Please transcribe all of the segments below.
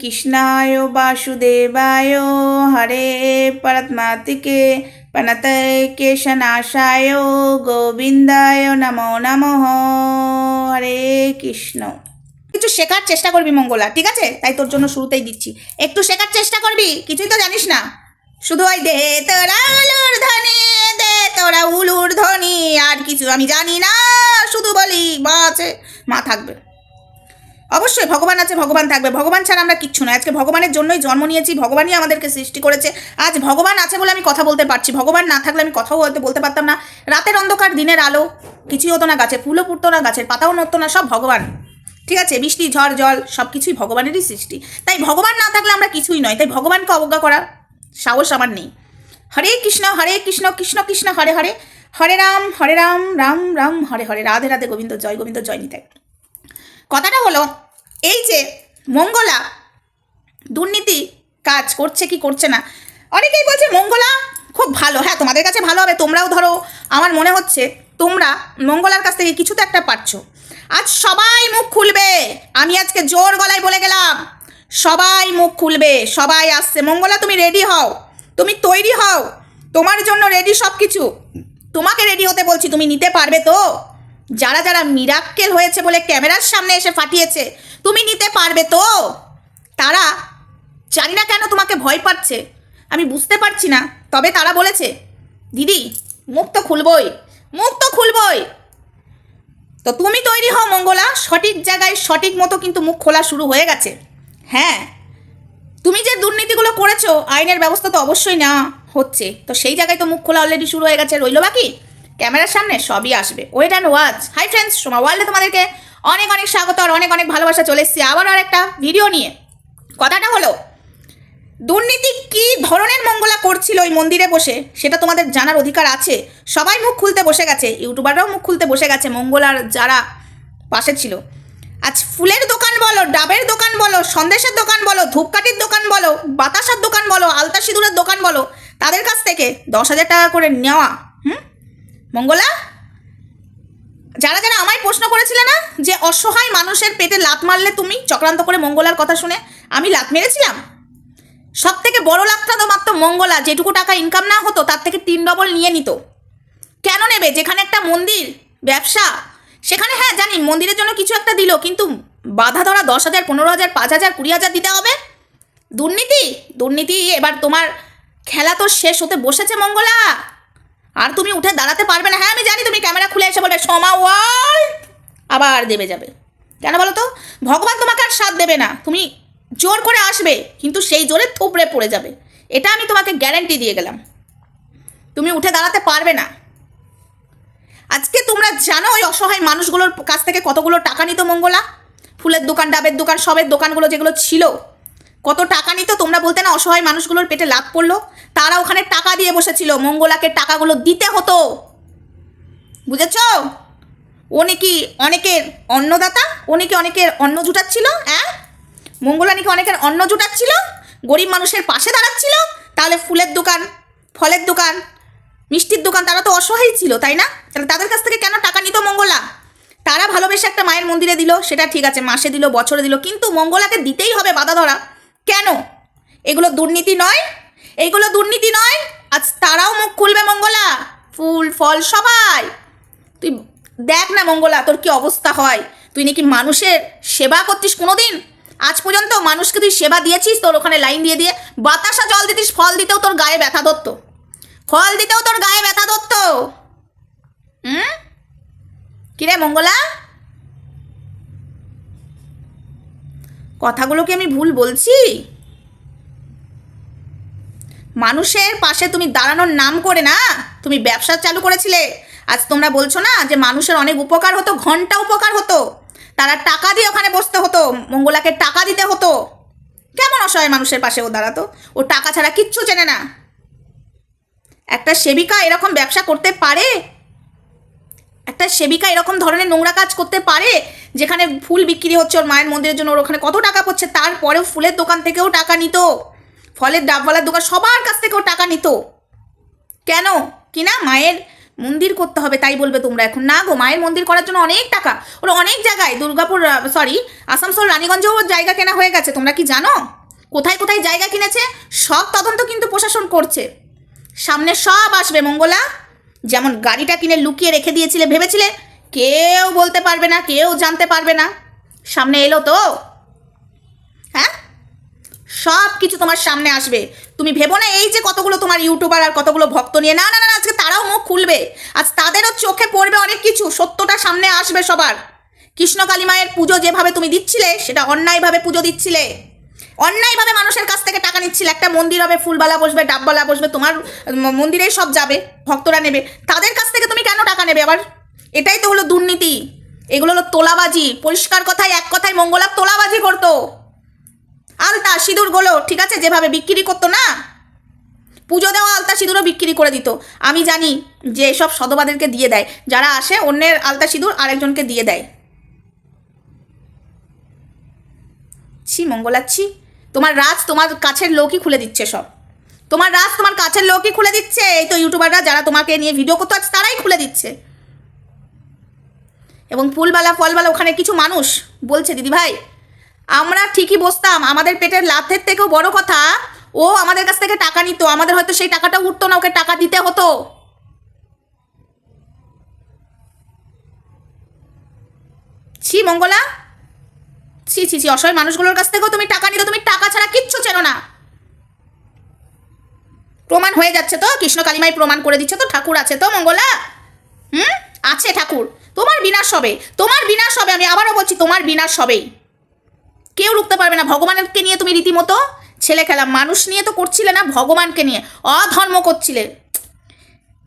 কৃষ্ণায় বাসুদেবায়, হরে পরমাতিকে প্রণতকেশনাশায় গোবিন্দায় নমো নমঃ, হরে কৃষ্ণ। কিছু শেখার চেষ্টা করবি মঙ্গলা, ঠিক আছে? তাই তোর জন্য শুরুতেই দিচ্ছি। একটু শেখার চেষ্টা করবি? কিছুই তো জানিস না? শুধু ওই দে তোরা উলুর ধ্বনি, দে তোরা উলুর ধ্বনি, আর কিছু আমি জানি না, শুধু বলি বা আছে মা থাকবে। অবশ্যই ভগবান আছে, ভগবান থাকবে। ভগবান ছাড়া আমরা কিচ্ছু না আজকে ভগবানের জন্যই জন্ম নিয়েছি, ভগবানই আমাদেরকে সৃষ্টি করেছে। আজ ভগবান আছে বলে আমি কথা বলতে পারছি। ভগবান না থাকলে আমি কথাও হয়তো বলতে পারতাম না। রাতের অন্ধকার, দিনের আলো, কিছুই হতো না গাছে, ফুলও ফুটতো না, গাছের পাতাও নড়তো না, সব ভগবান। ঠিক আছে? বৃষ্টি, ঝড়, জল সব কিছুই ভগবানেরই সৃষ্টি। তাই ভগবান না থাকলে আমরা কিছুই নয়। তাই ভগবানকে অবজ্ঞা করার সাহস আমার নেই। হরে কৃষ্ণ হরে কৃষ্ণ কৃষ্ণ কৃষ্ণ, হরে হরে। হরে রাম হরে রাম রাম রাম, হরে হরে। রাধে রাধে, গোবিন্দ, জয় গোবিন্দ, জয় নিতাই। কথাটা হলো, এই যে মঙ্গলা দুর্নীতি কাজ করছে কি করছে না, অনেকেই বলছে মঙ্গলা খুব ভালো হ্যাঁ তোমাদের কাছে ভালো হবে, তোমরাও ধরো, আমার মনে হচ্ছে তোমরা মঙ্গলার কাছ থেকে কিছু তো একটা পাচ্ছ আজ সবাই মুখ খুলবে, আমি আজকে জোর গলায় বলে গেলাম, সবাই মুখ খুলবে, সবাই আসছে, মঙ্গলা তুমি রেডি হও, তুমি তৈরি হও, তোমার জন্য রেডি সব কিছু তোমাকে রেডি হতে বলছি, তুমি নিতে পারবে তো? যারা যারা মিরাক্কেল হয়েছে বলে ক্যামেরার সামনে এসে ফাটিয়েছে, তুমি নিতে পারবে তো? তারা জানি না কেন তোমাকে ভয় পাচ্ছে। আমি বুঝতে পারছি না, তবে তারা বলেছে, দিদি, মুখ তো খুলবই, মুখ তো খুলবই। তো তুমি তৈরি হও মঙ্গলা, সঠিক জায়গায় সঠিক মতো কিন্তু মুখ খোলা শুরু হয়ে গেছে। হ্যাঁ তুমি যে দুর্নীতিগুলো করেছ, আইনের ব্যবস্থা তো অবশ্যই নেওয়া হচ্ছে। তো সেই জায়গায় তো মুখ খোলা অলরেডি শুরু হয়ে গেছে, রইল বাকি? ক্যামেরার সামনে সবই আসবে। Wait and watch hi friends Soma ওয়ার্ল্ডে তোমাদেরকে অনেক অনেক স্বাগত আর অনেক অনেক ভালোবাসা চলে এসেছি। আবার আর একটা ভিডিও নিয়ে। কথাটা হলো, দুর্নীতি কি ধরনের মঙ্গলা করছিল ওই মন্দিরে বসে? সেটা তোমাদের জানার অধিকার আছে। সবাই মুখ খুলতে বসে গেছে। ইউটিউবাররাও মুখ খুলতে বসে গেছে, মঙ্গলার যারা পাশে ছিল। আজ ফুলের দোকান বলো, ডাবের দোকান বলো, সন্দেশের দোকান বলো, ধূপকাঠির দোকান বলো, বাতাসার দোকান বলো, আলতা সিঁদুরের দোকান বলো, তাদের কাছ থেকে দশ হাজার টাকা করে নেওয়া মঙ্গলা? যারা যারা আমায় প্রশ্ন করেছিলে না যে অসহায় মানুষের পেটে লাত মারলে তুমি চক্রান্ত করে মঙ্গলার কথা শুনে আমি লাত মেরেছিলাম? সব থেকে বড় লাভটা তো মঙ্গলা, যেটুকু টাকা ইনকাম না হতো তার থেকে তিন ডবল নিয়ে নিত। কেন নেবে? যেখানে একটা মন্দির, ব্যবসা, সেখানে হ্যাঁ জানি মন্দিরের জন্য কিছু একটা দিল, কিন্তু বাধা ধরা দশ হাজার, পনেরো হাজার, পাঁচ হাজার, কুড়ি হাজার দিতে হবে? দুর্নীতি? দুর্নীতি এবার তোমার খেলা তো শেষ হতে বসেছে মঙ্গলা। আর তুমি উঠে দাঁড়াতে পারবে না। হ্যাঁ আমি জানি তুমি ক্যামেরা খুলে এসে বলবে, সমা ওয়ার্ল্ড আবার দেবে যাবে। কেন বলো তো? ভগবান তোমাকে আর সাথ দেবে না। তুমি জোর করে আসবে, কিন্তু সেই জোরে থুবড়ে পড়ে যাবে। এটা আমি তোমাকে গ্যারেন্টি দিয়ে গেলাম। তুমি উঠে দাঁড়াতে পারবে না। আজকে তোমরা জানো ওই অসহায় মানুষগুলোর কাছ থেকে কতগুলো টাকা নিত মঙ্গলা? ফুলের দোকান, ডাবের দোকান, সবের দোকানগুলো যেগুলো ছিল, কত টাকা নিত তোমরা বলতে না অসহায় মানুষগুলোর পেটে লাভ পড়ল? তারা ওখানে টাকা দিয়ে বসেছিল। মঙ্গলাকে টাকাগুলো দিতে হতো। বুঝেছ? ও নাকি অনেকের অন্নদাতা? ও নাকি অনেকের অন্ন জুটাচ্ছিল? হ্যাঁ মঙ্গলা নাকি অনেকের অন্ন জুটাচ্ছিল? গরিব মানুষের পাশে দাঁড়াচ্ছিল? তাহলে ফুলের দোকান, ফলের দোকান, মিষ্টির দোকান তারা তো অসহায় ছিল, তাই না? তাহলে তাদের কাছ থেকে কেন টাকা নিত মঙ্গলা? তারা ভালোবেসে একটা মায়ের মন্দিরে দিল, সেটা ঠিক আছে, মাসে দিল, বছরে দিল, কিন্তু মঙ্গলাকে দিতেই হবে বাধা ধরা। কেন? এগুলো দুর্নীতি নয়। এইগুলো দুর্নীতি নয়। আজ তারাও মুখ খুলবে মঙ্গলা। ফুল, ফল, সবাই। তুই দেখ না মঙ্গলা, তোর কি অবস্থা হয়? তুই নাকি মানুষের সেবা করতিস কোনোদিন? আজ পর্যন্ত মানুষকে তুই সেবা দিয়েছিস তোর ওখানে লাইন দিয়ে দিয়ে। বাতাসা জল দিতিস, ফল দিতেও তোর গায়ে ব্যথা ধরতো। ফল দিতেও তোর গায়ে ব্যথা ধরতো। হুম? কিরে মঙ্গলা? কথাগুলো কি আমি ভুল বলছি? মানুষের পাশে তুমি দাঁড়ানোর নাম করে না। তুমি ব্যবসা চালু করেছিলে। আজ তোমরা বলছো না যে মানুষের অনেক উপকার হতো, ঘণ্টা উপকার হতো। তারা টাকা দিয়ে ওখানে বসতে হতো, মঙ্গলাকে টাকা দিতে হতো। কেমন অসহায় মানুষের পাশে ও দাঁড়াতো? ও টাকা ছাড়া কিচ্ছু চেনে না। একটা সেবিকা এরকম ব্যবসা করতে পারে? একটা সেবিকা এরকম ধরনের নোংরা কাজ করতে পারে? যেখানে ফুল বিক্রি হচ্ছে ওর মায়ের মন্দিরের জন্য, ওর ওখানে কত টাকা পড়ছে? তারপরেও ফুলের দোকান থেকেও টাকা নিত। ফলের ডাবওয়ালার দোকান, সবার কাছ থেকেও টাকা নিত। কেন? কি না? মায়ের মন্দির করতে হবে, তাই বলবে তোমরা এখন। না গো, মায়ের মন্দির করার জন্য অনেক টাকা। ওর অনেক জায়গায়, দুর্গাপুর সরি আসানসোল, রানীগঞ্জেও জায়গা কেনা হয়ে গেছে, তোমরা কি জানো? কোথায় কোথায় জায়গা কিনেছে? সব তদন্ত কিন্তু প্রশাসন করছে। সামনে সব আসবে, মঙ্গলা। যেমন গাড়িটা কিনে লুকিয়ে রেখে দিয়েছিলে, ভেবেছিলে? কেউ বলতে পারবে না, কেউ জানতে পারবে না। সামনে এলো তো? হ্যাঁ? সব কিছু তোমার সামনে আসবে। তুমি ভেবো না এই যে কতগুলো তোমার ইউটিউবার আর কতগুলো ভক্ত নিয়ে, না না না আজকে তারাও মুখ খুলবে। আজ তাদেরও চোখে পড়বে অনেক কিছু, সত্যটা সামনে আসবে সবার। কৃষ্ণ কালী মায়ের পুজো যেভাবে তুমি দিচ্ছিলে, সেটা অন্যায়ভাবে পুজো দিচ্ছিলে। অন্যায়ভাবে মানুষের কাছ থেকে টাকা নিচ্ছিলে, একটা মন্দির হবে, ফুলবালা বসবে, ডাববালা বসবে, তোমার মন্দিরেই সব যাবে, ভক্তরা নেবে। তাদের কাছ থেকে তুমি কেন টাকা নেবে আবার? এটাই তো হলো দুর্নীতি। এগুলো হলো তোলাবাজি। পরিষ্কার কথায়, এক কথায় মঙ্গলা তোলাবাজি করতো। আলতা সিঁদুরগুলো ঠিক আছে? যেভাবে বিক্রি করতো না? পুজো দেওয়া আলতা সিঁদুরও বিক্রি করে দিত। আমি জানি যে এসব সদবাদেরকে দিয়ে দেয়। যারা আসে, অন্যের আলতা সিঁদুর আরেকজনকে দিয়ে দেয়। ছি, মঙ্গলাচ্ছি। তোমার রাজ তোমার কাছের লোকই খুলে দিচ্ছে সব। তোমার রাজ তোমার কাছের লোকই খুলে দিচ্ছে। এই তো ইউটিউবাররা যারা তোমাকে নিয়ে ভিডিও করতে, আজ তারাই খুলে দিচ্ছে। এবং ফুলবালা, ফলবালা, ওখানে কিছু মানুষ বলছে দিদি ভাই আমরা ঠিকই বসতাম। আমাদের পেটের লাথের থেকেও বড় কথা, ও আমাদের কাছ থেকে টাকা নিত, আমাদের হয়তো সেই টাকাটা উঠতো না, ওকে টাকা দিতে হতো। ছি, মঙ্গলা। ছি ছি ছি, অসহায় মানুষগুলোর কাছ থেকেও তুমি টাকা নিত, তুমি টাকা ছাড়া কিচ্ছু চেনো না। প্রমাণ হয়ে যাচ্ছে তো, কৃষ্ণ কালিমাই প্রমাণ করে দিচ্ছে তো, ঠাকুর আছে তো, মঙ্গলা? হুম? আছে ঠাকুর। তোমার বিনাশ হবে, তোমার বিনাশ হবে, আমি আবারও বলছি, তোমার বিনাশ হবেই। কেউ রুখতে পারবে না। ভগবানকে নিয়ে তুমি রীতিমতো ছেলে খেলা। মানুষ নিয়ে তো করছিলে না, ভগবানকে নিয়ে। অধর্ম করছিলে।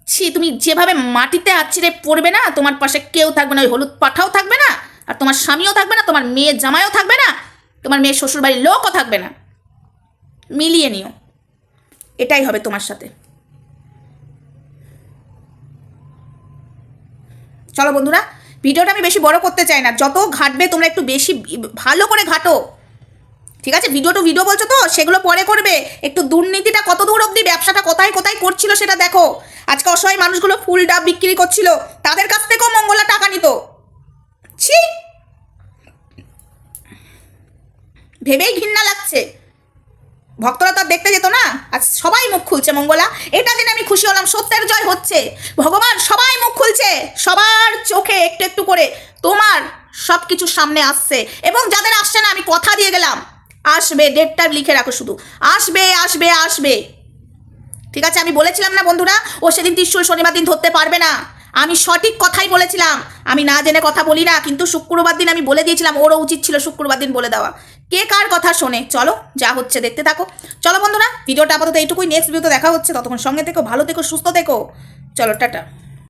ছি, তুমি যেভাবে মাটিতে আছড়ে পড়বে না, তোমার পাশে কেউ থাকবে না, ওই হলুদ পাঠাও থাকবে না, আর তোমার স্বামীও থাকবে না, তোমার মেয়ে জামাইও থাকবে না, তোমার মেয়ের শ্বশুরবাড়ির লোকও থাকবে না। মিলিয়ে নিও। এটাই হবে তোমার সাথে। চলো বন্ধুরা ভিডিওটা আমি বেশি বড় করতে চাই না। যত ঘাটবে তোমরা একটু বেশি ভালো করে ঘাটো। ঠিক আছে? ভিডিও টু ভিডিও বলছো তো? সেগুলো পরে করবে। একটু দুর্নীতিটা কত দূর অবধি, ব্যবসাটা কোথায় কোথায় করছিল সেটা দেখো। আজকে অসহায় মানুষগুলো ফুল ডাব বিক্রি করছিল। তাদের কাছ থেকেও মঙ্গলা টাকা নিত। ছি! ভেবেই ঘৃণা লাগছে। ভক্তরা তো দেখতে যেত না। আর সবাই মুখ খুলছে মঙ্গলা। এটা জেনে আমি খুশি হলাম, সত্যের জয় হচ্ছে। ভগবান সবাই মুখ খুলছে। সবার চোখে একটু একটু করে তোমার সব কিছু সামনে আসছে। এবং যাদের আসছে না, আমি কথা দিয়ে গেলাম। আসবে ডেটটা লিখে রাখো শুধু। আসবে আসবে আসবে। ঠিক আছে, আমি বলেছিলাম না বন্ধুরা, ও সেদিন ত্রিশুল শনিবার দিন ধরতে পারবে না। আমি সঠিক কথাই বলেছিলাম। আমি না জেনে কথা বলি না, কিন্তু শুক্রবার দিন আমি বলে দিয়েছিলাম, ওরও উচিত ছিল শুক্রবার দিন বলে দেওয়া। কে কার কথা শোনে? চলো, যা হচ্ছে দেখতে থাকো। চলো বন্ধুরা, ভিডিওটা আপাতত এইটুকুই। নেক্সট ভিডিওতে দেখা হচ্ছে। ততক্ষণ সঙ্গে থেকো, ভালো থেকো, সুস্থ থেকো। চলো, টাটা।